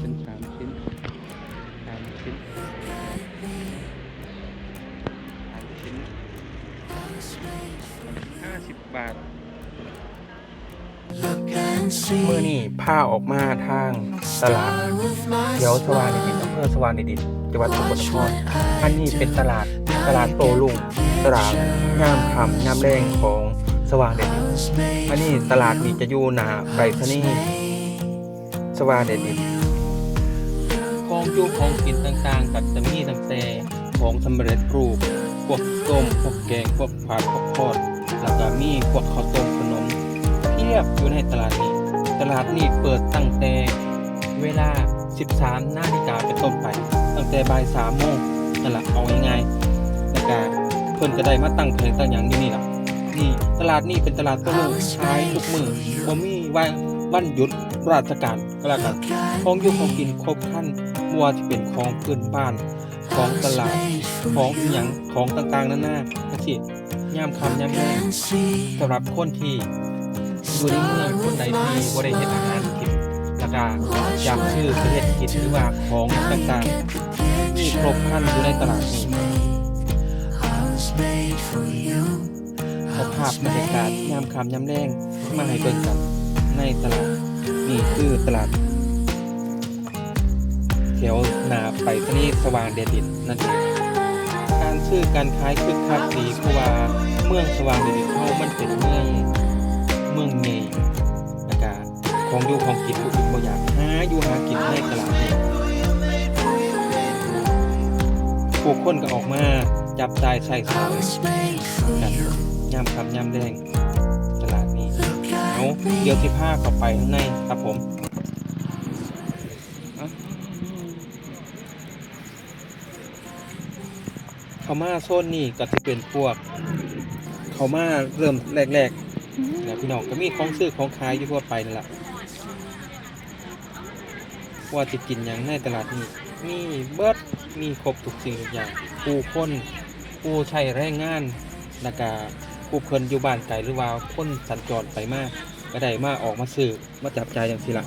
เป็นสามชิ้นสามชิ้นสามชิ้นห้าสิบบาท เมื่อนี่ผ้าออกมาทางตลาดเขียวสว่างในดินอำเภอสว่างในดินจังหวัดสกลนครอันนี้เป็นตลาดตลาดโตลุงตลาดงามคำงามแรงของสว่างเดชดินอันนี้ตลาดนี้จะอยู่หนาไปรษณีย์ สว่างเดชดินของอยู่ของกินต่างๆกับจะมีตั้งแต่ของสำเร็จรูปพวกต้มพวกแกงพวกผัดพวกทอดแล้วก็มีพวกข้าวต้มขนมเพียบอยู่ในตลาดนี้ ตลาดนี้เปิดตั้งแต่เวลา 13นาฬิกาเป็นต้นไป ตั้งแต่บ่าย3โมงนั่นแหละเอาง่ายๆแล้วก็เพิ่นก็ได้มาตั้งแผงตั้งหยังอยู่นี่แหละนี่ตลาดนี่เป็นตลาดต้รุ่งขายทุกมือบ่มีวัน วันหยุดราชการก็แล้วกันของอยู่ของกินครบครันบ่ว่าจะเป็นของพื้นบ้านของตลาดของอหยังของต่างๆนานาก็สิยามค่ำยามแลงสำหรับคนที่อยู่ในเมืองคนใดที่บ่ได้เฮ็ดอาหารกินแล้วก็อยากซื้อไปเฮ็ดกินหรือว่าของต่างๆมีครบครันอยู่ในตลาดนี้สภาพบรรยากาศยามคำยามแรงมาให้เบิ่งกัน ในตลาด นี่คือตลาดแถวนาไปรษณีย์สว่างเดชดินนั่นเองการซื้อการขายคึกคักดีเพราะว่าเมืองสว่างเดชดินเขามันเป็นเมืองเมืองใหญ่แล้วก็ของอยู่ของกินผู้อื่นบ่อยากหาอยู่หากินในตลาดนี้ผู้คนก็ออกมาจับจ่ายใช้สอยกันยามคำยามแดง เอา at เดี๋ยว me. ที่ผ้าเข้าไปข้างในครับผมเขามาโซนนี่ก็จะเป็นพวกเขามาเริ่มแรกๆนะพี่น้องก็มีของซื้อของขายอยู่ทั่วไปนั่นแหละว่าจะกินอย่างในตลาดนี้มีเบิร์ดมีครบทุกสิ่งทุกอย่างผู้คนผู้ใช้แรงงานแล้วก็ผู้เพิ่นอยู่บ้านไกลหรือว่าคนสัญจรไปมาก ได้มาออกมาซื้อมาจับใจอย่างสิละ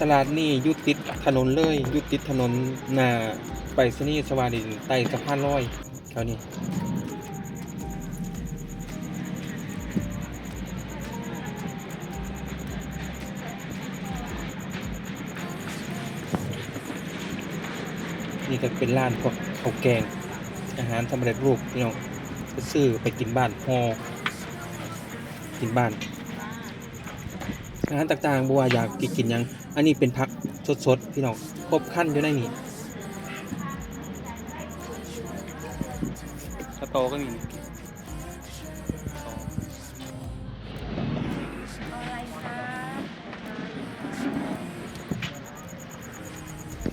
ตลาดนี่ยุติดถนนเลยยุติดถนนหน้าไปรษณีสวาดินใต้สะพานลอยแถวนี้ นี่ก็เป็นร้านพวกข้าวแกง อาหารสำเร็จรูปพี่น้องไปซื้อไปกินบ้านฮอกินบ้าน อาหารต่างๆบัวอยากกินกินยัง อันนี้เป็นผักสดๆ พี่น้องครบขั้นอยู่ในนี้สตอก็มี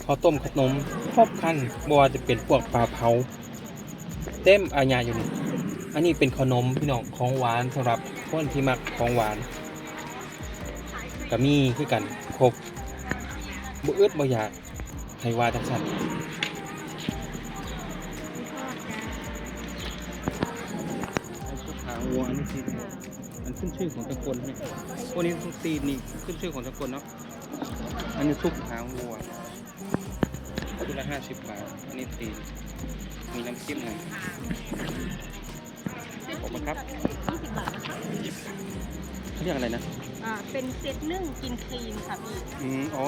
ข้าวต้มขนม ครบขั้นบัวจะเป็นพวกปลาเผา เต็มอาญาอยู่นี่อันนี้เป็นขนมพี่น้องของหวานสำหรับคนที่มักของหวานก็มีคือกันครบบ่อึดบ่อยากให้ว่าจังซั่นวกขาวัวอันนี้คือมันขึ้นชื่อของตะกลเนี่ยพวกนี้ตีนนี่ขึ้นชื่อของตะกลเนาะอันนี้ซุปหางวัว คือละห้าสิบบาท อันนี้ตีนมีน้ำจิ้มหน่อยขอบคุณครับ20บาทนะคะเขาเรียกอะไรนะ อ่า เป็นเซตนึ่งกินครีมค่ะพี่ อืม อ๋อ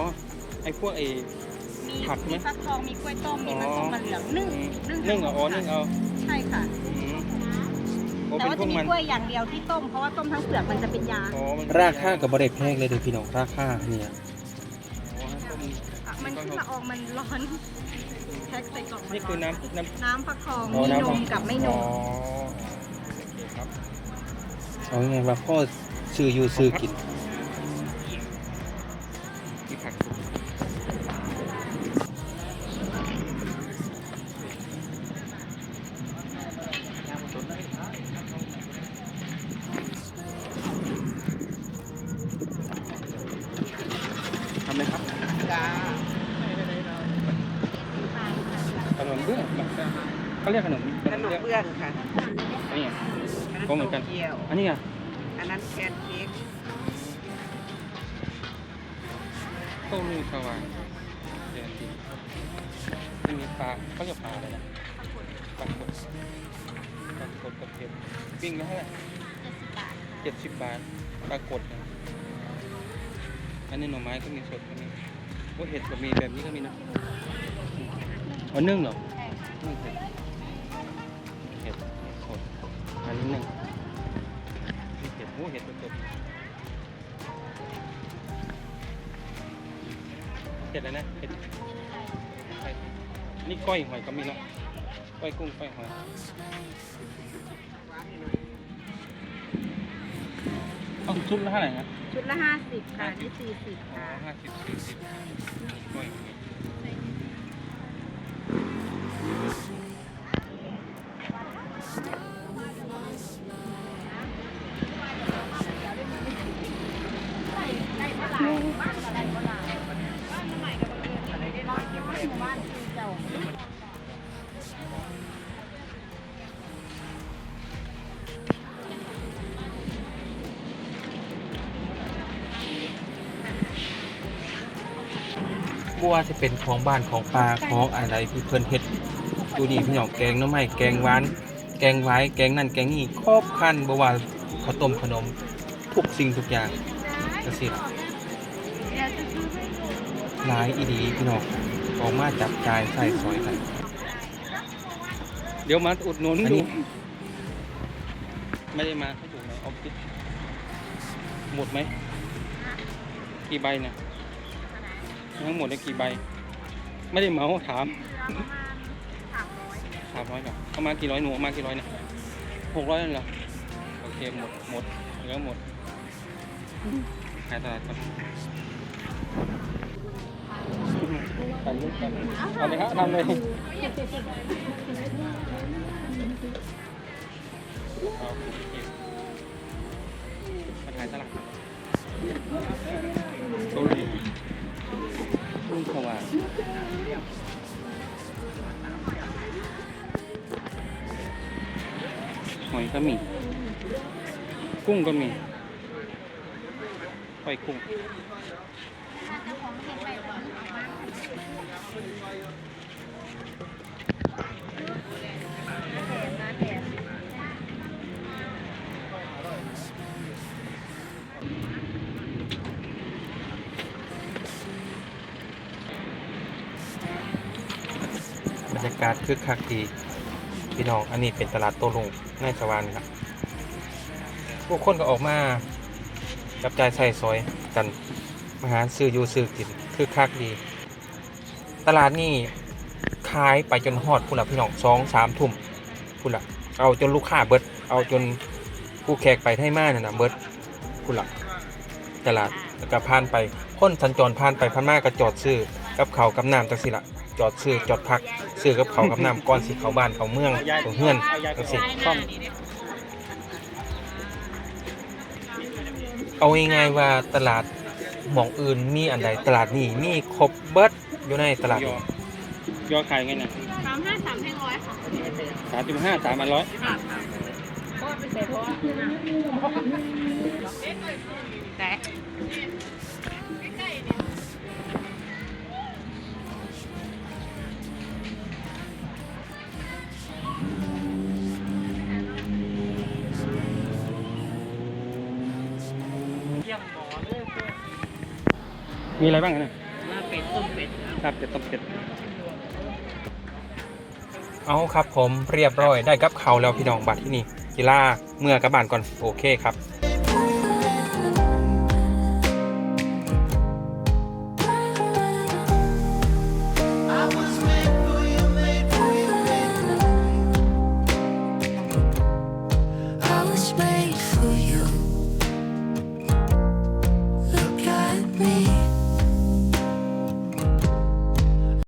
ไอ้พวกไอ้ มีผักไหมมีฟักทอง มีกล้วยต้ม มีมันอ๋อส้มมันเหลืองนึ่งอืมนึ่งนึ่งเหรออ๋อนึ่งเอา ใช่ค่ะอืมโอ้แต่เป็นว่าพจะวกมีมันกล้วยอย่างเดียวที่ต้ม เพราะว่าต้มทั้งเปลือกมันจะเป็นยาอ๋อมันราคากับบริแพงเลยเด้อพี่น้อง ราคาเนี่ยอะ มันขึ้นมาออกมันร้อนแพ็คใส่กล่องมันี่คือน้ำน้ำ น้ำฟักทองอ๋อมีนำมกับไม่นอ๋อมครับเอาไงว่าพ่อซื้ออยู่ซื้อกิน ที่ผักทำเลยครับ ปลาค่ะ ม เบื้องเขาเรียกขนมขนมเบื้องค่ะอันนี้อันนั้นก็เหมือนกันโตเกียวอันนี้อะอันนั้นแพนเค้กต้มมีสว่างเดี๋ยวสินี่มีปลาเขาเรียกปลาอะไรนะปลากดปลากดกับเผ็ดปิ้งแล้วเท่าไหร่เจ็ดสิบบาทปลากดนะอันนี้หน่อไม้ก็มีสดก็มีโอ้เห็ดก็มีแบบนี้ก็มีนะอ๋อนึ่งเหรอ นึ่เห็ดเห็ดสดอันนี้หนึ่งนี่เห็ดโอ้เห็ดสดเห็ดอะไรนะเห็ดนี่ก้อยหอยก็มีเนาะก้อยกุ้งก้อยหอยเอาชุดละเท่าไหร่นะชุดละห้าสิบค่ะนี่สี่สิบอ๋อค่ะห้าสิบสี่สิบก้อย บัวจะเป็นของบ้านของปลาของอะไรที่เพิ่นเฮ็ดดูดีพี่น้องแกงน้ำไม้แกงหวาน แกงไว้แกงนั่นแกงนี่ครบครันบ่ว่าข้าวต้มขนมทุกสิ่งทุกอย่างจังซี่ล่ะ หลายอีดีพี่น้องออกมาจับจ่ายใส่ซอยกัน เดี๋ยวมาอุดหนุนดูไม่ได้มาเขาอยู่ในออฟฟิศหมดไหม กี่ใบนะทั้งหมดได้กี่ใบ ไม่ได้เหมาถามสามร้อยเหรอเอามากี่ร้อยหนูเอามากี่ร้อยเนี่ยหกร้อยนั่นเหรอโอเคหมดหมดเหลือหมดขายตลาดก่อน ถ่ายรูปกันเอาเลยครับทำเลยมาถ่ายตลาดโซลีรุ่งสว่างหอยก็มี กุ้งก็มีหอยกุ้ง บรรยากาศคึกคักดีพี่น้อง อันนี้เป็นตลาดโตลุงในสวรรค์ครับผู้คนก็ออกมาจับจ่ายใส่ซอยกันมาหาซื้ออยู่ซื้อกินคือคักดี ตลาดนี่ขายไปจนฮอดพุ่นละพี่น้องสองสามทุ่มพุ่นละเอาจนลูกค้าเบิด เอาจนผู้แขกไปให้มาเนี่ยนะเบิดพุ่นละตลาดแล้วก็ผ่านไปคนสัญจรผ่านไปผ่านมากก็จอดซื้อกับเขากับน้ำจังสิละจอดซื้อจอดพักซื้อกับเขากับน้ำก่อนสิเขาบ้านเขาเมืองเขาเฮือนจังสิซ่อมเอาง่ายๆว่าตลาด หมองอื่นมีอันใดตลาดนี้มีครบเบิดอยู่ในตลาดนี้ยอขายไงเนี่ยสามห้าสามแพงร้อยค่ะสามจุดห้าสามอันร้อยเพราะว่าเป็นเศษเพราะว่าแต่ มีอะไรบ้างอะเนี่ยลาเป็ดต้มเป็ดครับเป็ดต้มเป็ด เอาครับผมเรียบร้อยได้กับเขาวแล้วพี่น้องบัตรที่นี่กีฬาเมื่อกลับบ้านก่อนโอเคครับ